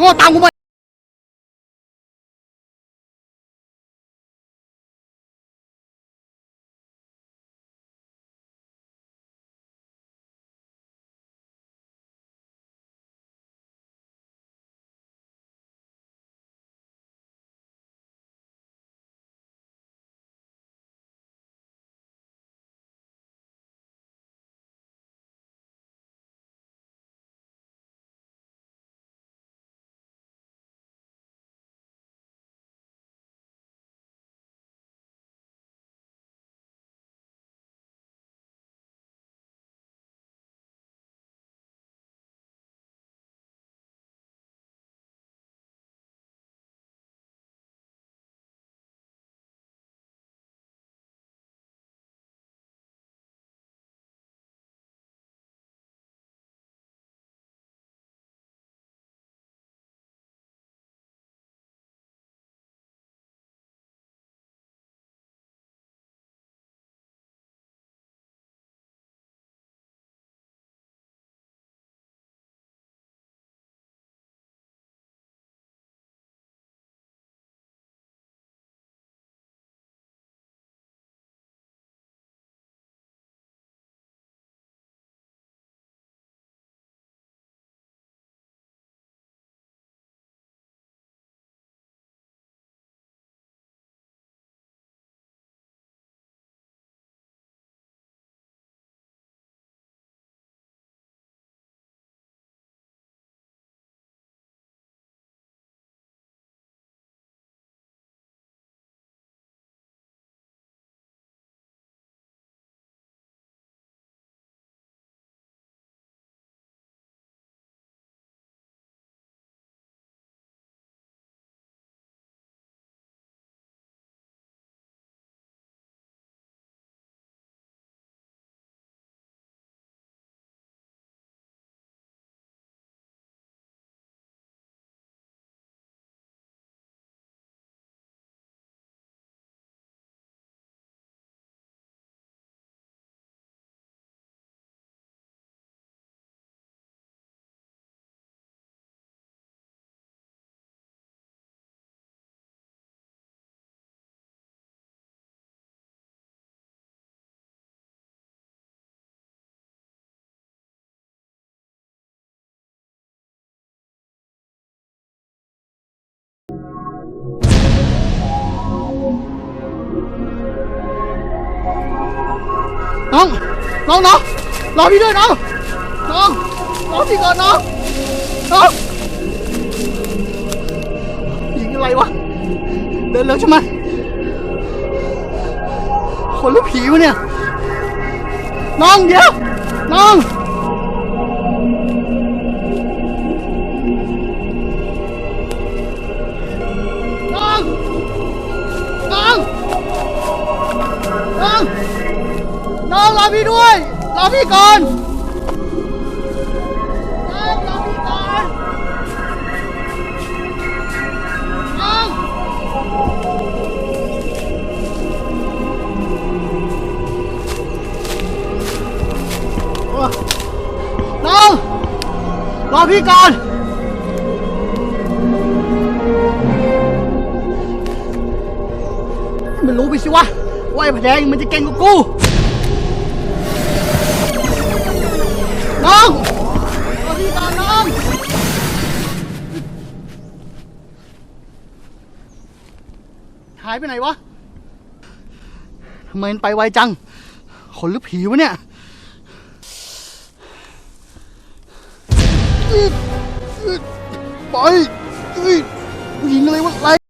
โง่ตาม น้อง น้องน้องรอพี่ด้วยน้อง น้องรอพี่ก่อนน้อง น้องหญิงอะไรวะ เดินเร็วใช่ไหมคนหรือผีวะเนี่ย น้องเดี๋ยว น้อง อรอพี่ด้วยรอพี่ก่อนน้องรอพี่ก่อนน้องน้องรอพี่ก่อนมันรู้ไปสิวะว่าไอ้พะแดงมันจะเก่งกว่ากู ไปไหนวะทำไมมันไปไวจัง คนหรือผีวะเนี่ยอึ๊ดอึ๊ดไปเอ้ยผู้หญิงอะไรวะไร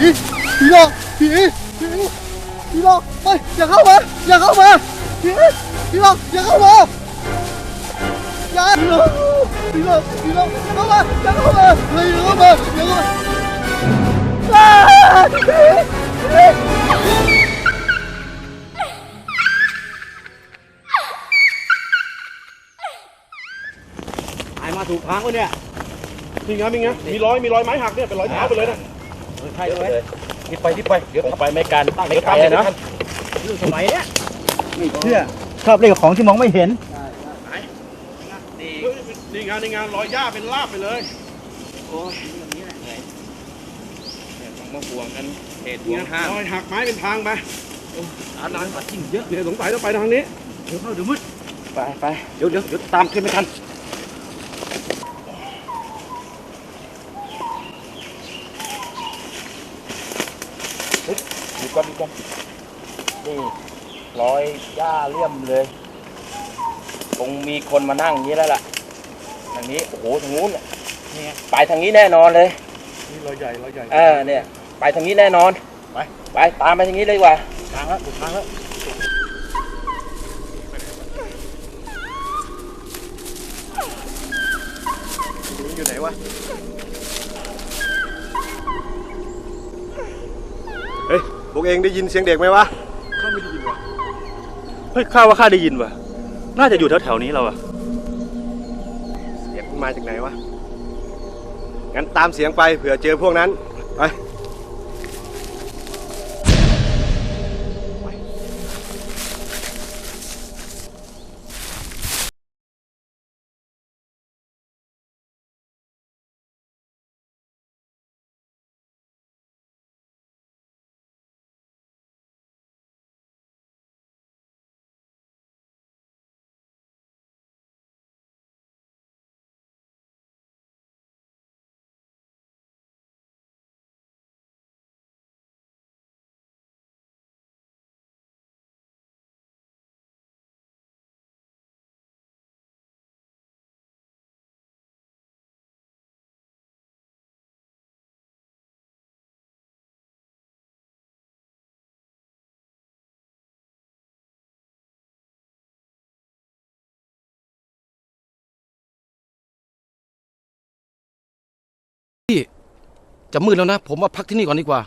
ไรหลอกผีผีผีหลอกเฮ้ยอย่าเข้ามาอย่าเข้ามาผีผีหลอกอย่าเข้ามาอย่าผีหลอกผีหลอกผีหลอกเข้ามาอย่าเข้ามาเฮ้ยอย่าเข้ามาอย่าเข้ามาาวผีผีตายมาถูกทางวะเนี่ยมีไงมีไงมีรอย มีรอยไม้หักเนี่ย เป็นรอยเท้าไปเลยนะ ใช่เลยรีบไปรีบไปเดี๋ยวไปไม่กันไม่เดี๋ยวไปตามเลยนะนะสมัยเนี้ยเชื่อชอบเล่นกับของที่มองไม่เห็นเฮ้ยนี่งานนี่งานรอยหญ้าเป็นลาบไปเลยต้องมาห่วงกันเหตุห่นี่วงห้ามรอยหักไม้เป็นทางไปร้านร้านปัดจิ้งเยอะเนี่ยสงสัยต้องไปทางนี้เดี๋ยวเข้าเดี๋ยวมืดไปไปเดี๋ยวเดี๋ยวเดี๋ยวตามขึ้นไม่ทันเฮ้ยดู ก่อนดูก่อนนี่รอยหญ้าเลี่ยมเลย คงมีคนมานั่งอย่างนี้แล้วล่ะทางนี้โอ้โหทางนู้นน่ะไปทางนี้แน่นอนเลย นี่รอยใหญ่รอยใหญ่ เออเนี่ย ไปทางนี้แน่นอน ไป ไปตามไปทางนี้เลยดีกว่า ทางแล้วถูกทางแล้วอยู่ไหนวะเฮ้ยพ วกเองได้ยินเสียงเด็กไหมวะ ข้าไม่ได้ยินวะเฮ้ยข้าว่าข้าได้ยินว่ะ น่าจะอยู่แถวๆนี้เราอะเสียงมันมาจากไหนวะ งั้นตามเสียงไปเผื่อเจอพวกนั้น ไป จะมืดแล้วนะ ผมว่าพักที่นี่ก่อนดีกว่า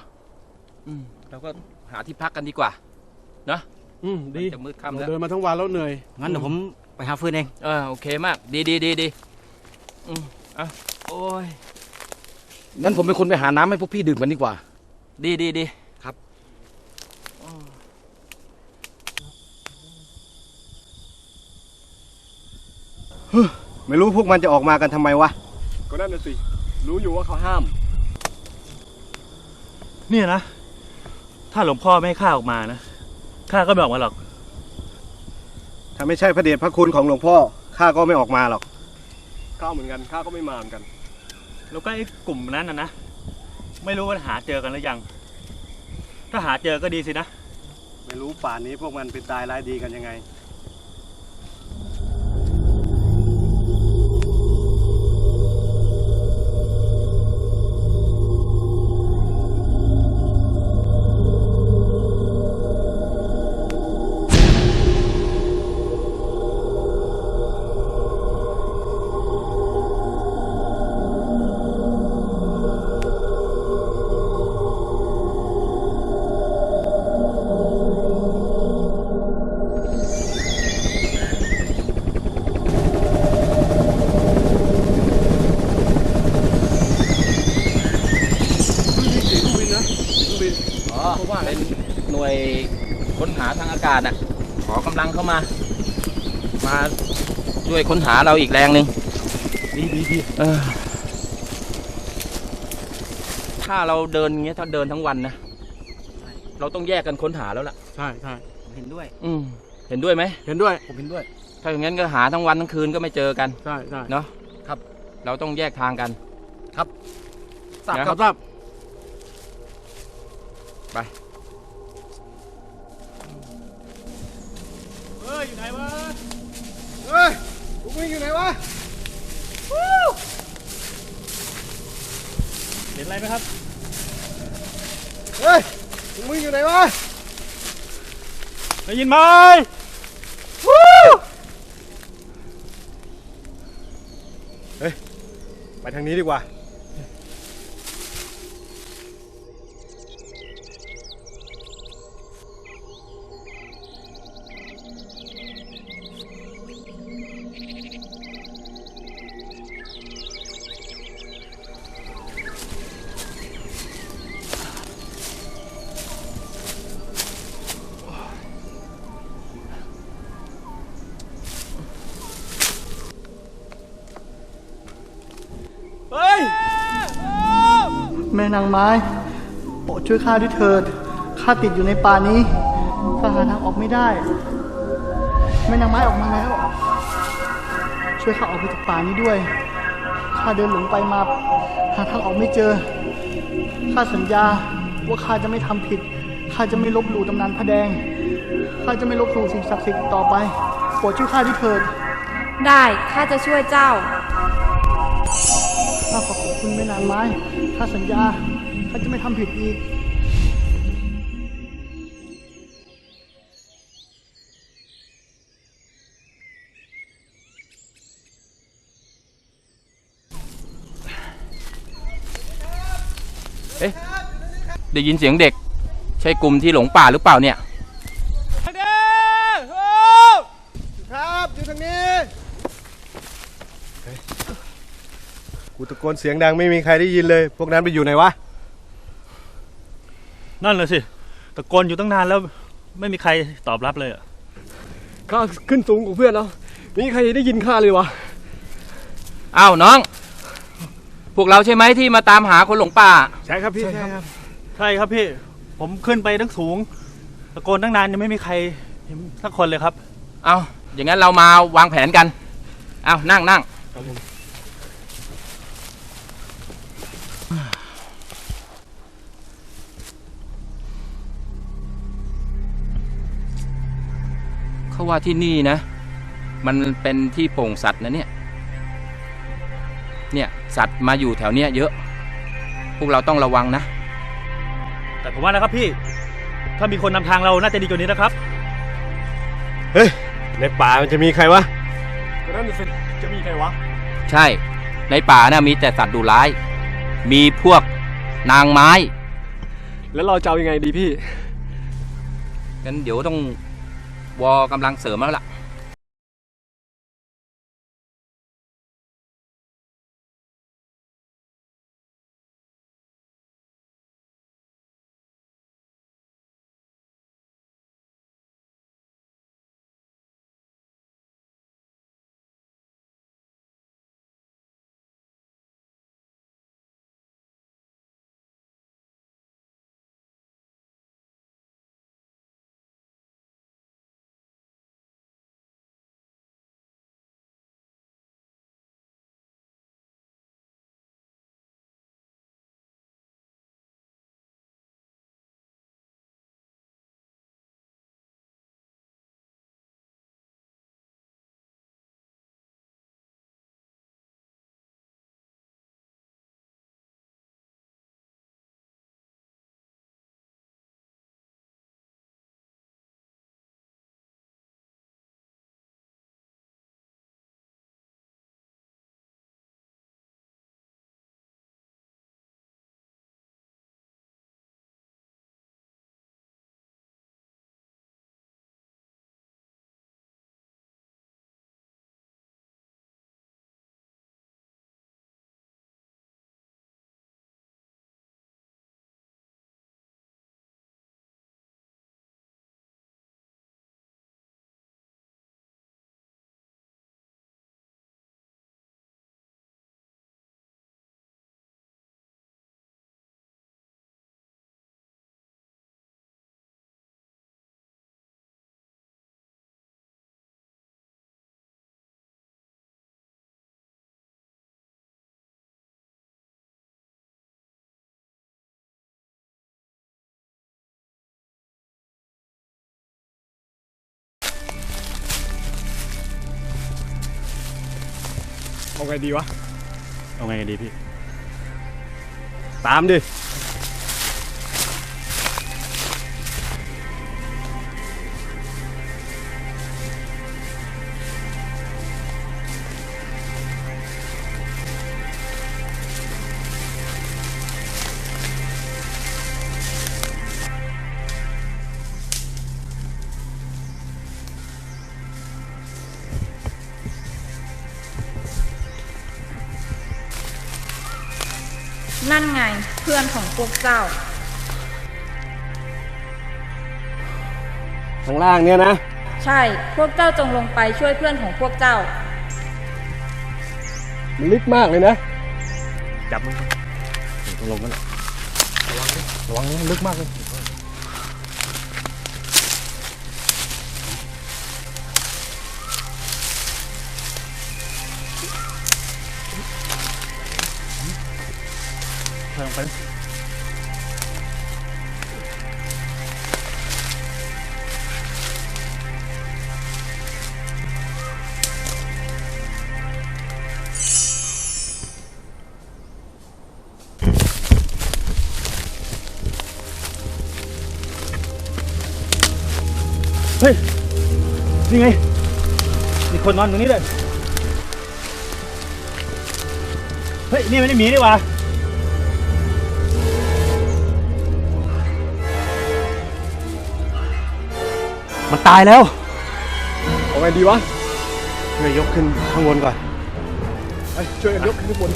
อืมเราก็หาที่พักกันดีกว่าอืมดีจะมืดค่ำเราแล้วเดินมาทั้งวันแล้วเหนื่อยงั้นเดี๋ยวผมไปหาฟืนเองเออโอเคมาก ดีดีดีดีอืมอะโอ้ยงั้นผมเป็นคนไปหาน้ำให้พวกพี่ดื่มกันดีกว่า ดีดีดีไม่รู้พวกมันจะออกมากันทำไมวะ ก็นั่นน่ะสิ รู้อยู่ว่าเขาห้าม เนี่ยนะ ถ้าหลวงพ่อไม่ให้ข้าออกมานะข้าก็ไม่ออกมาหรอก ถ้าไม่ใช่พระเดชพระคุณของหลวงพ่อข้าก็ไม่ออกมาหรอกข้าเหมือนกันข้าก็ไม่มาเหมือนกัน แล้วก็ไอ้กลุ่มนั้นนะนะไม่รู้ว่าหาเจอกันหรือยัง ถ้าหาเจอก็ดีสินะ ไม่รู้ป่านนี้พวกมันเป็นตายร้ายดีกันยังไง ค้นหาทางอากาศน่ะ ขอกำลังเข้ามา มาช่วยค้นหาเราอีกแรงหนึ่งดีดีดีเออถ้าเราเดินอย่างเงี้ยถ้าเดินทั้งวันนะเราต้องแยกกันค้นหาแล้วล่ะ ใช่ใช่เห็นด้วย อืมเห็นด้วยไหมเห็นด้วย ผมเห็นด้วย ถ้าอย่างนั้นก็หาทั้งวันทั้งคืนก็ไม่เจอกัน ใช่ใช่เนาะครับ เราต้องแยกทางกันทราบนะครับทราบไป เฮ้ยอยู่ไหนวะเฮ้ยพวกมึงอยู่ไหนวะเห็นอะไรไหมครับ เฮ้ยมึงอยู่ไหนวะได้ยินไหมไปทางนี้ดีกว่า นางไม้โปรดช่วยข้าด้วยเถิดข้าติดอยู่ในป่านี้ข้าหาทางออกไม่ได้ แม่นางไม้ออกมาแล้ว ช่วยข้าออกไปจากป่านี้ด้วยข้าเดินหลงไปมาหาทางออกไม่เจอข้าสัญญาว่าข้าจะไม่ทำผิดข้าจะไม่ลบหลู่ตำนานพระแดงข้าจะไม่ลบหลู่สิ่งศักดิ์สิทธิ์อีกต่อไปโปรดช่วยข้าด้วยเถิด ได้ข้าจะช่วยเจ้าข้าขอขอบคุณแม่นางไม้ข้าสัญญาข้าจะไม่ทำผิดอีกได้ยินเสียงเด็ก ใช่กลุ่มที่หลงป่าหรือเปล่าเนี่ยครับอยู่ทางนี้เฮ้ย กูตะโกนเสียงดังไม่มีใครได้ยินเลย พวกนั้นไปอยู่ไหนวะ นั่นเลยสิตะโกนอยู่ตั้งนานแล้วไม่มีใครตอบรับเลยอะข้าขึ้นสูงกว่าเพื่อนแล้วไมมีใครได้ยินข้าเลยวะอ้าวน้อง พวกเราใช่ไหมที่มาตามหาคนหลงป่า ใช่ครับพี่ใช่ครับ ใช่ครับพี่ ผมขึ้นไปตั้งสูง ตะโกนตั้งนานยังไม่มีใครเห็นสักคนเลยครับ เอาอย่างนั้นเรามาวางแผนกัน เอานั่งนั่ง เขาว่าที่นี่นะ มันเป็นที่โปร่งสัตว์นะเนี่ย เนี่ยสัตว์มาอยู่แถวเนี้ยเยอะ พวกเราต้องระวังนะ แต่ผมว่านะครับพี่ ถ้ามีคนนำทางเราน่าจะดีกว่านี้นะครับ เฮ้ย ในป่ามันจะมีใครวะก็นั่นสิจะมีใครวะ ใช่ ในป่านะมีแต่สัตว์ดุร้าย มีพวกนางไม้ แล้วเราจะเอายังไงดีพี่ งั้นเดี๋ยวต้อง วอกำลังเสริมแล้วล่ะ เอาไงดีวะ เอาไงกันดีพี่ ตามดิ ล่างเนี่ยนะ ใช่ พวกเจ้าจงลงไปช่วยเพื่อนของพวกเจ้า มันลึกมากเลยนะ จับมันต้องลงกันแหละระวังดิระวังนะลึกมากเลยเพิ่มไป นี่ไง มีคนนอนตรงนี้เลยเฮ้ย นี่ไม่ได้หมีนี่หว่ามันตายแล้ว เอาไงดีวะช่วยยกขึ้นข้างบนก่อน ไปช่วยกันยกขึ้นข้างบน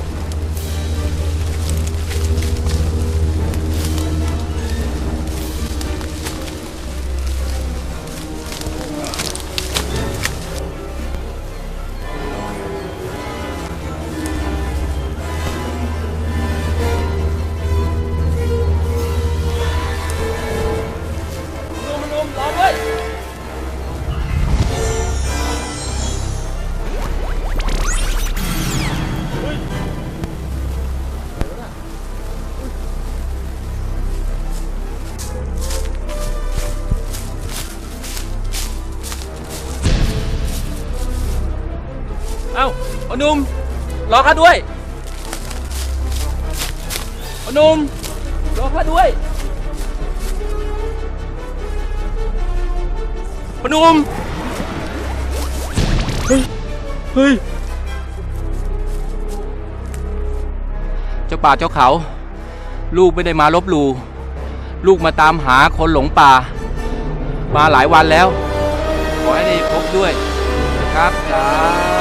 เอ้าพอหนุ่มรอข้าด้วยพอหนุ่มรอข้าด้วยพอหนุ่มเฮ้ยเฮ้ยเจ้าป่าเจ้าเขา ลูกไม่ได้มาลบหลู่ลูกมาตามหาคนหลงป่า มาหลายวันแล้ว ขอให้ได้พบด้วยนะครับสา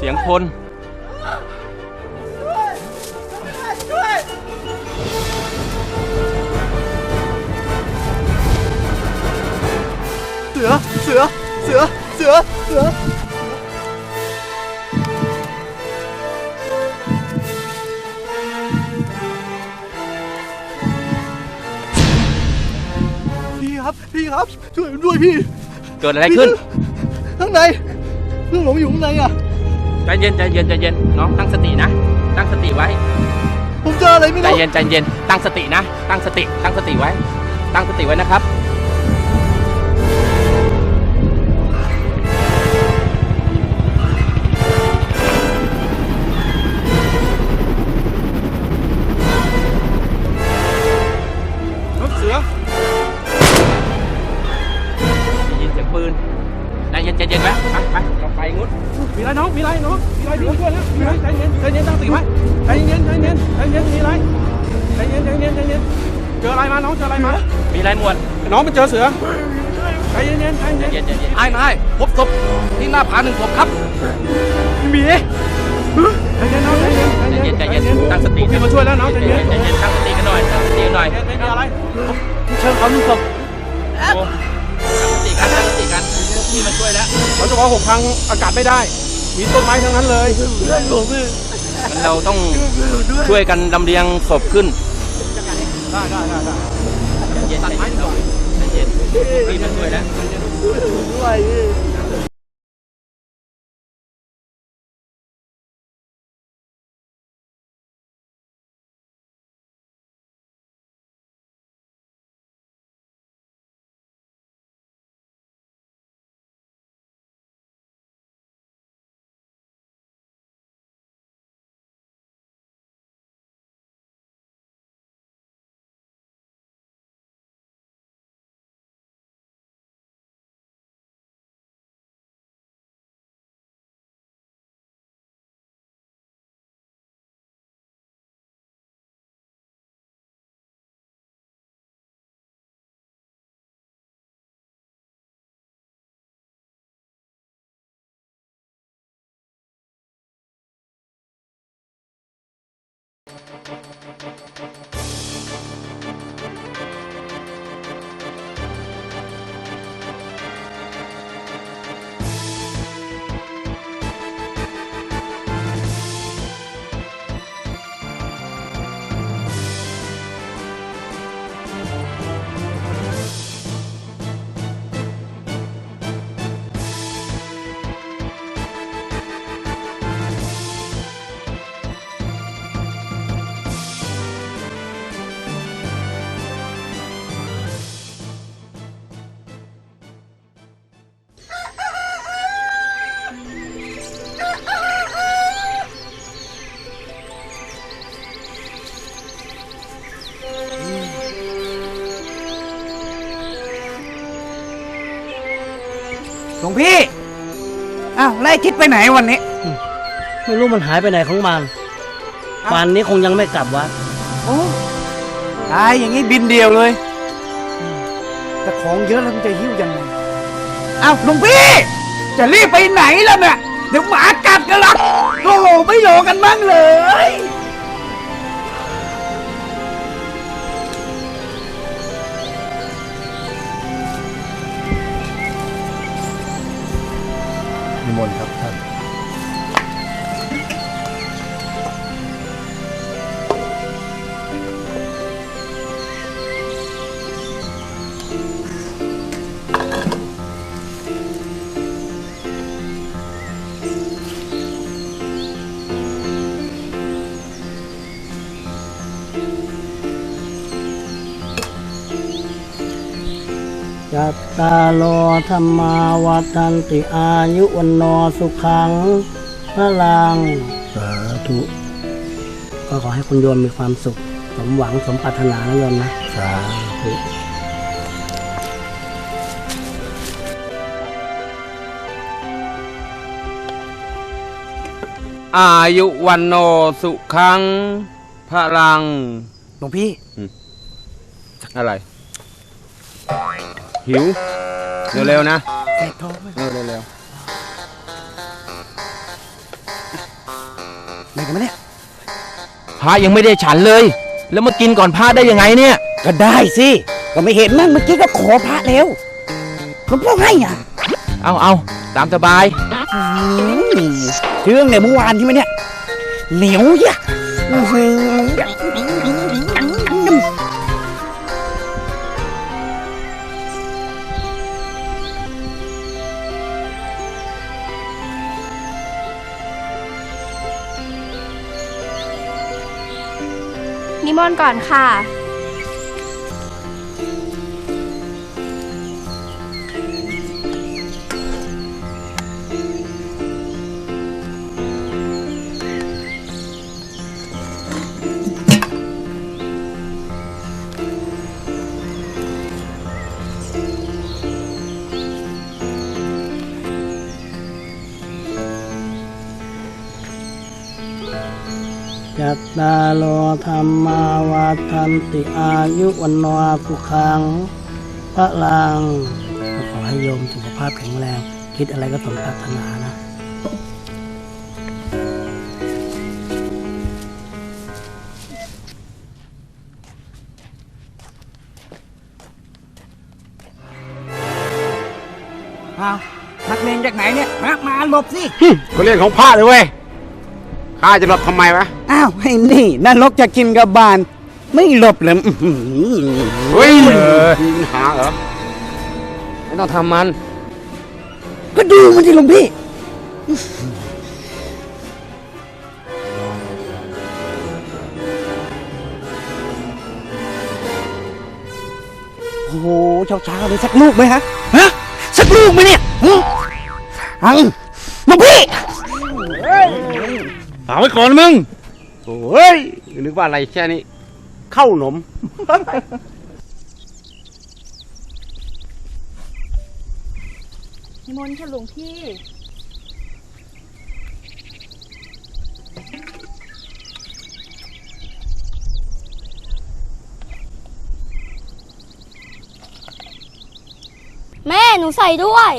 เสียงคนเสือ เสือ เสือ เสือ เสือ พี่ครับ พี่ครับ ช่วยผมด้วยพี่ เกิดอะไรขึ้น ข้างในเรื่องหลงอยู่ข้างในอะ ใจเย็นใจเย็นใจเย็นน้องตั้งสตินะ ตั้งสติไว้ ผมเจออะไรไม่ใจรู้เย็นใจเย็นตั้งสตินะ ตั้งสติ ตั้งสติไว้ ตั้งสติไว้นะครับเสือ ได้ยินเสียงปืนใจเย็นใจเย็นไว้ไปไปเราไปงุ้น มีอะไรน้องมีอะไรน้องมีอะไรพี่ช่วยแล้วมีอะไรใจเย็นใจเย็นตั้งสติไว้ใจเย็นใจเย็นใจเย็นมีอะไรใจเย็นใจเย็นใจเย็นเจออะไรมาน้องเจออะไรมามีอะไรหมวดน้องมันเจอเสือใจเย็นเย็นใจเย็นเย็นใจเย็นไอ้นายพบศพที่หน้าผาหนึ่งศพครับมีใจเย็นน้องใจเย็นใจเย็นใจเย็นตั้งสติพี่มาช่วยแล้วน้องใจเย็นใจเย็นตั้งสติกันหน่อยตั้งสติกันหน่อยไม่มีอะไรเชิญเขาหนึ่งศพตั้งสติกันตั้งสติกันพี่มาช่วยแล้วเราจะว่าหกครั้งอากาศไม่ได้ มีต้นไม้ทั้งนั้นเลยงั้นเราต้องช่วยกันลำเลียงศพขึ้น ได้ได้ได้ได้ใจเย็นใจเย็นใจเย็นพี่มาช่วยแล้ว ด้วย หลวงพี่ อ้าวไล่ทิศไปไหนวันนี้ ไม่รู้มันหายไปไหนของมันป่านนี้คงยังไม่กลับวัดโอ้ตายอย่างนี้บินเดียวเลย แต่ของเยอะแล้วมันจะหิ้วยังไงอ้าวหลวงพี่ จะรีบไปไหนล่ะเนี่ยเดี๋ยวหมากัดกันหรอกโอ้โหไม่รอกันบ้างเลย จัตตาโลธรรมาวัฏันติอายุวันโนสุขังพลังสาธุก็ขอให้คุณโยมมีความสุข สมหวังสมปรารถนานะโยมนะ สาธุอายุวันโนสุขังพลัง หลวงพี่ อะไร หิว เร็วๆนะแสบท้องไหมเร็วๆอะไรกันมาเนี่ยพระยังไม่ได้ฉันเลย แล้วมากินก่อนพระได้ยังไงเนี่ย ก็ได้สิ ก็ไม่เห็นมั้งเมื่อกี้ก็ขอพระแล้วหลวงพ่อให้อะเอาเอาตามสบายอืมเรื่องเนี่ยเมื่อวานใช่ไหมเนี่ยเหนียวย่ะอื้อหือ นินก่อนค่ะ จัตตาโลธรรมาวัฏันติอายุวันโนสุขังพลังก็ขอให้โยมสุขภาพแข็งแรง คิดอะไรก็สมปรารถนานะอ้าวนักเลงจากไหนเนี่ยมามาหลบสิ ก็เรื่องของพระเลยเว้ยข้าจะหลบทำไมวะ อ้าวไอ้นี่นรกจะกินกับบาน ไม่หลบเลยอื้อหือเฮ้ยมีปัญหาเหรอไม่ต้องทำมัน ก็ดูมันที่หลวงพี่ โอ้โหเช้าๆเลยสักลูกไหมฮะฮะสักลูกไหมเนี่ยฮึอังหลวงพี่ฝากไว้ก่อนมึง โอ้ย นึกว่าอะไรแค่นี้ เข้าหนม นิมนต์ค่ะหลวงพี่ แม่หนูใส่ด้วย